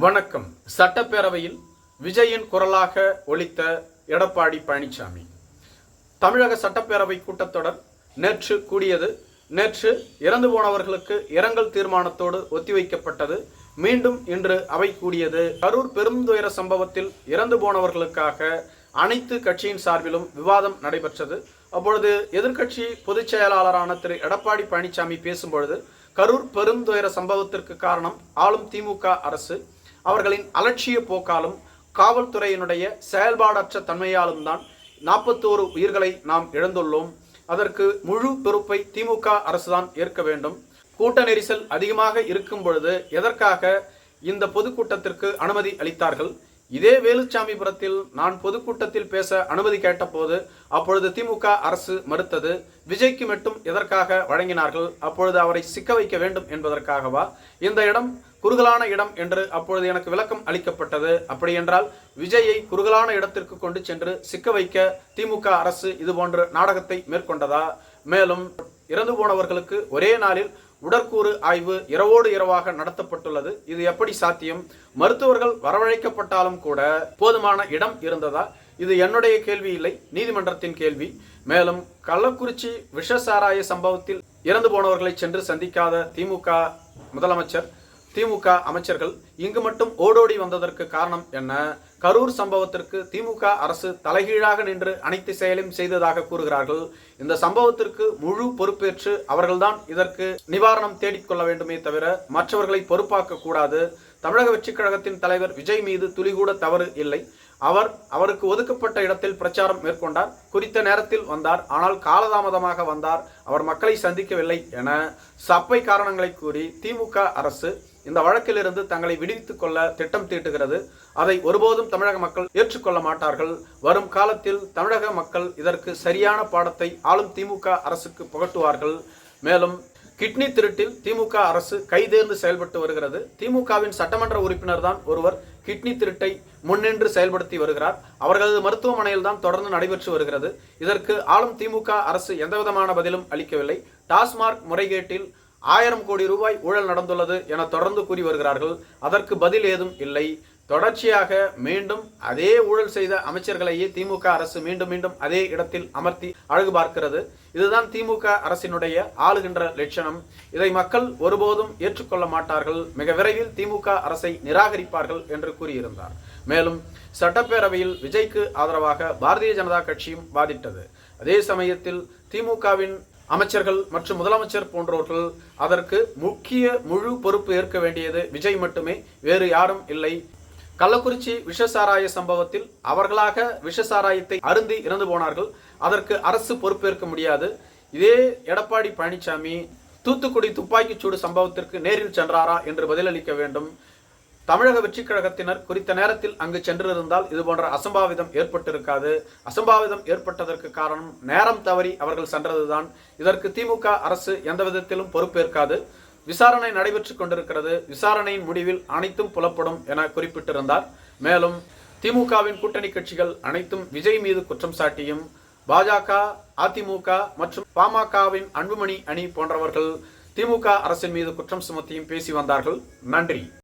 வணக்கம். சட்டப்பேரவையில் விஜயின் குரலாக ஒழித்த எடப்பாடி பழனிசாமி தமிழக சட்டப்பேரவை கூட்டத்தொடர் நேற்று கூடியது. நேற்று இறந்து போனவர்களுக்கு இரங்கல் தீர்மானத்தோடு ஒத்திவைக்கப்பட்டது மீண்டும் இன்று அவை கூடியது. கரூர் பெருந்துயர சம்பவத்தில் இறந்து போனவர்களுக்காக அனைத்து கட்சியின் சார்பிலும் விவாதம் நடைபெற்றது. அப்பொழுது எதிர்க்கட்சி பொதுச் செயலாளரான திரு எடப்பாடி பழனிசாமி பேசும்பொழுது கரூர் பெருந்துயர சம்பவத்திற்கு காரணம் ஆளும் திமுக அரசு. அவர்களின் அலட்சிய போக்காலும் காவல்துறையினுடைய செயல்பாடற்ற தன்மையாலும் தான் நாற்பத்தோரு உயிர்களை நாம் இழந்துள்ளோம். அதற்கு முழு பொறுப்பை திமுக அரசுதான் ஏற்க வேண்டும். கூட்ட நெரிசல் அதிகமாக இருக்கும் பொழுது எதற்காக இந்த பொதுக்கூட்டத்திற்கு அனுமதி அளித்தார்கள்? இதே வேலுச்சாமிபுரத்தில் நான் பொதுக்கூட்டத்தில் பேச அனுமதி கேட்டபோது அப்பொழுது திமுக அரசு மறுத்தது விஜய்க்கு மட்டும் எதற்காக வழங்கினார்கள்? அப்பொழுது அவரை சிக்க வைக்க வேண்டும் என்பதற்காகவா? இந்த இடம் குறுகலான இடம் என்று அப்பொழுது எனக்கு விளக்கம் அளிக்கப்பட்டது. அப்படி என்றால் விஜயை குறுகலான இடத்திற்கு கொண்டு சென்று சிக்க வைக்க திமுக அரசு இது போன்ற நாடகத்தை மேற்கொண்டதா? மேலும் இறந்து போனவர்களுக்கு ஒரே நாளில் உடற்கூறு ஆய்வு இரவோடு இரவாக நடத்தப்பட்டுள்ளது. இது எப்படி சாத்தியம்? மருத்துவர்கள் வரவழைக்கப்பட்டாலும் கூட போதுமான இடம் இருந்ததா? இது என்னுடைய கேள்வி இல்லை நீதிமன்றத்தின் கேள்வி. மேலும் கள்ளக்குறிச்சி விஷசாராய சம்பவத்தில் இறந்து போனவர்களை சென்று சந்திக்காத திமுக முதலமைச்சர் திமுக அமைச்சர்கள் இங்கு மட்டும் ஓடோடி வந்ததற்கு காரணம் என்ன? கரூர் சம்பவத்திற்கு திமுக அரசு தலைகீழாக நின்று அனைத்து செயலையும் செய்ததாக கூறுகிறார்கள். இந்த சம்பவத்திற்கு முழு பொறுப்பேற்று அவர்கள்தான் இதற்கு நிவாரணம் தேடிக்கொள்ள வேண்டுமே தவிர மற்றவர்களை பொறுப்பாக்க கூடாது. தமிழக வெற்றிக் கழகத்தின் தலைவர் விஜய் மீது துளிகூட தவறு இல்லை. அவர் அவருக்கு ஒதுக்கப்பட்ட இடத்தில் பிரச்சாரம் மேற்கொண்டார். குறித்த நேரத்தில் வந்தார். ஆனால் காலதாமதமாக வந்தார். அவர் மக்களை சந்திக்கவில்லை என சப்பை காரணங்களை கூறி திமுக அரசு இந்த வழக்கிலிருந்து தங்களை விடுவித்துக் கொள்ள திட்டம் தீட்டுகிறது. அதை ஒருபோதும் தமிழக மக்கள் ஏற்றுக்கொள்ள மாட்டார்கள். வரும் காலத்தில் தமிழக மக்கள் இதற்கு சரியான பாடத்தை ஆளும் திமுக அரசுக்கு புகட்டுவார்கள். மேலும் கிட்னி திருட்டில் திமுக அரசு கைதேர்ந்து செயல்பட்டு வருகிறது. திமுகவின் சட்டமன்ற உறுப்பினர் தான் ஒருவர் கிட்னி திருட்டை முன்னின்று செயல்படுத்தி வருகிறார். அவர்களது மருத்துவமனையில் தான் தொடர்ந்து நடைபெற்று வருகிறது. இதற்கு ஆளும் திமுக அரசு எந்தவிதமான பதிலும் அளிக்கவில்லை. டாஸ்மார்க் முறைகேட்டில் ஆயிரம் கோடி ரூபாய் ஊழல் நடந்துள்ளது என தொடர்ந்து கூறி வருகிறார்கள். அதற்கு பதில் ஏதும் இல்லை. தொடர்ச்சியாக மீண்டும் அதே ஊழல் செய்த அமைச்சர்களையே திமுக அரசு மீண்டும் மீண்டும் அதே இடத்தில் அமர்த்தி அழகு பார்க்கிறது. இதுதான் திமுக அரசினுடைய ஆளுகின்ற லட்சணம். இதை மக்கள் ஒருபோதும் ஏற்றுக்கொள்ள மாட்டார்கள். மிக விரைவில் திமுக அரசை நிராகரிப்பார்கள் என்று கூறியிருந்தார். மேலும் சட்டப்பேரவையில் விஜய்க்கு ஆதரவாக பாரதிய ஜனதா கட்சியும் வாதிட்டது. அதே சமயத்தில் திமுகவின் அமைச்சர்கள் மற்றும் முதலமைச்சர் போன்றவர்கள் அதற்கு முக்கிய முழு பொறுப்பு ஏற்க வேண்டியது விஜய் மட்டுமே வேறு யாரும் இல்லை. கள்ளக்குறிச்சி விஷசாராய சம்பவத்தில் அவர்களாக விஷசாராயத்தை அருந்தி இறந்து போனார்கள். அதற்கு அரசு பொறுப்பேற்க முடியாது. இதே எடப்பாடி பழனிசாமி தூத்துக்குடி துப்பாக்கிச்சூடு சம்பவத்திற்கு நேரில் சென்றாரா என்று பதிலளிக்க வேண்டும். தமிழக வெற்றிக் கழகத்தினர் குறித்த நேரத்தில் அங்கு சென்றிருந்தால் இதுபோன்ற அசம்பாவிதம் ஏற்பட்டிருக்காது. அசம்பாவிதம் ஏற்பட்டதற்கு காரணம் நேரம் தவறி அவர்கள் சென்றதுதான். இதற்கு திமுக அரசு எந்த விதத்திலும் பொறுப்பேற்காது. விசாரணை நடைபெற்றுக் கொண்டிருக்கிறது. விசாரணையின் முடிவில் அனைத்தும் புலப்படும் என குறிப்பிட்டிருந்தார். மேலும் திமுகவின் கூட்டணி கட்சிகள் அனைத்தும் விஜய் மீது குற்றம் சாட்டியும் பாஜக அதிமுக மற்றும் பாமகவின் அன்புமணி அணி போன்றவர்கள் திமுக அரசின் மீது குற்றம் சுமத்தியும் பேசி வந்தார்கள். நன்றி.